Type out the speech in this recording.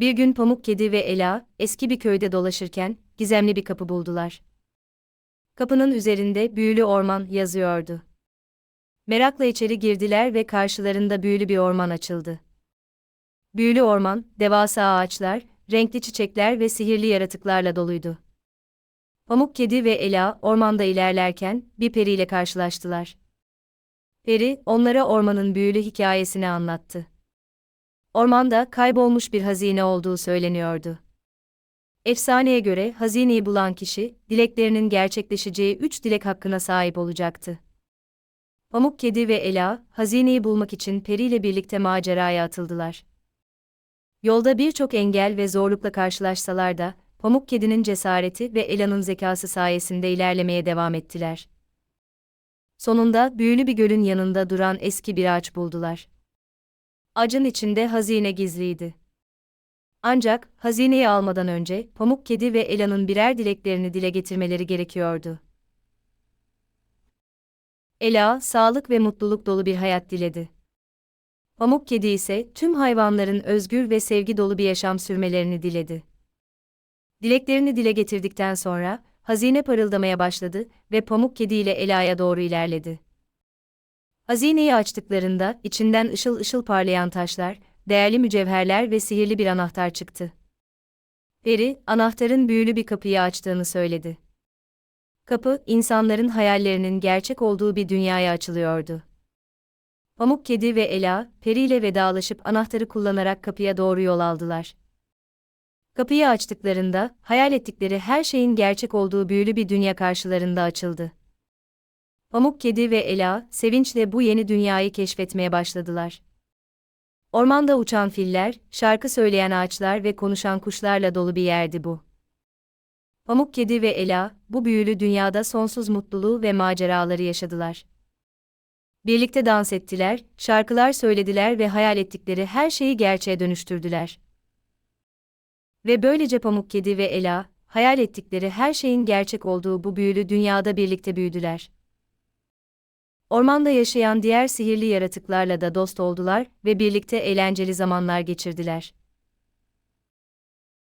Bir gün Pamuk Kedi ve Ela, eski bir köyde dolaşırken, gizemli bir kapı buldular. Kapının üzerinde büyülü orman yazıyordu. Merakla içeri girdiler ve karşılarında büyülü bir orman açıldı. Büyülü orman, devasa ağaçlar, renkli çiçekler ve sihirli yaratıklarla doluydu. Pamuk Kedi ve Ela ormanda ilerlerken bir periyle karşılaştılar. Peri, onlara ormanın büyülü hikayesini anlattı. Ormanda kaybolmuş bir hazine olduğu söyleniyordu. Efsaneye göre hazineyi bulan kişi, dileklerinin gerçekleşeceği üç dilek hakkına sahip olacaktı. Pamuk Kedi ve Ela, hazineyi bulmak için Peri ile birlikte maceraya atıldılar. Yolda birçok engel ve zorlukla karşılaşsalar da, Pamuk Kedi'nin cesareti ve Ela'nın zekası sayesinde ilerlemeye devam ettiler. Sonunda büyülü bir gölün yanında duran eski bir ağaç buldular. Ağacın içinde hazine gizliydi. Ancak hazineyi almadan önce Pamuk Kedi ve Ela'nın birer dileklerini dile getirmeleri gerekiyordu. Ela, sağlık ve mutluluk dolu bir hayat diledi. Pamuk Kedi ise tüm hayvanların özgür ve sevgi dolu bir yaşam sürmelerini diledi. Dileklerini dile getirdikten sonra, hazine parıldamaya başladı ve Pamuk Kedi ile Ela'ya doğru ilerledi. Hazineyi açtıklarında içinden ışıl ışıl parlayan taşlar, değerli mücevherler ve sihirli bir anahtar çıktı. Peri, anahtarın büyülü bir kapıyı açtığını söyledi. Kapı, insanların hayallerinin gerçek olduğu bir dünyaya açılıyordu. Pamuk Kedi ve Ela, Peri ile vedalaşıp anahtarı kullanarak kapıya doğru yol aldılar. Kapıyı açtıklarında, hayal ettikleri her şeyin gerçek olduğu büyülü bir dünya karşılarında açıldı. Pamuk Kedi ve Ela, sevinçle bu yeni dünyayı keşfetmeye başladılar. Ormanda uçan filler, şarkı söyleyen ağaçlar ve konuşan kuşlarla dolu bir yerdi bu. Pamuk Kedi ve Ela, bu büyülü dünyada sonsuz mutluluğu ve maceraları yaşadılar. Birlikte dans ettiler, şarkılar söylediler ve hayal ettikleri her şeyi gerçeğe dönüştürdüler. Ve böylece Pamuk Kedi ve Ela, hayal ettikleri her şeyin gerçek olduğu bu büyülü dünyada birlikte büyüdüler. Ormanda yaşayan diğer sihirli yaratıklarla da dost oldular ve birlikte eğlenceli zamanlar geçirdiler.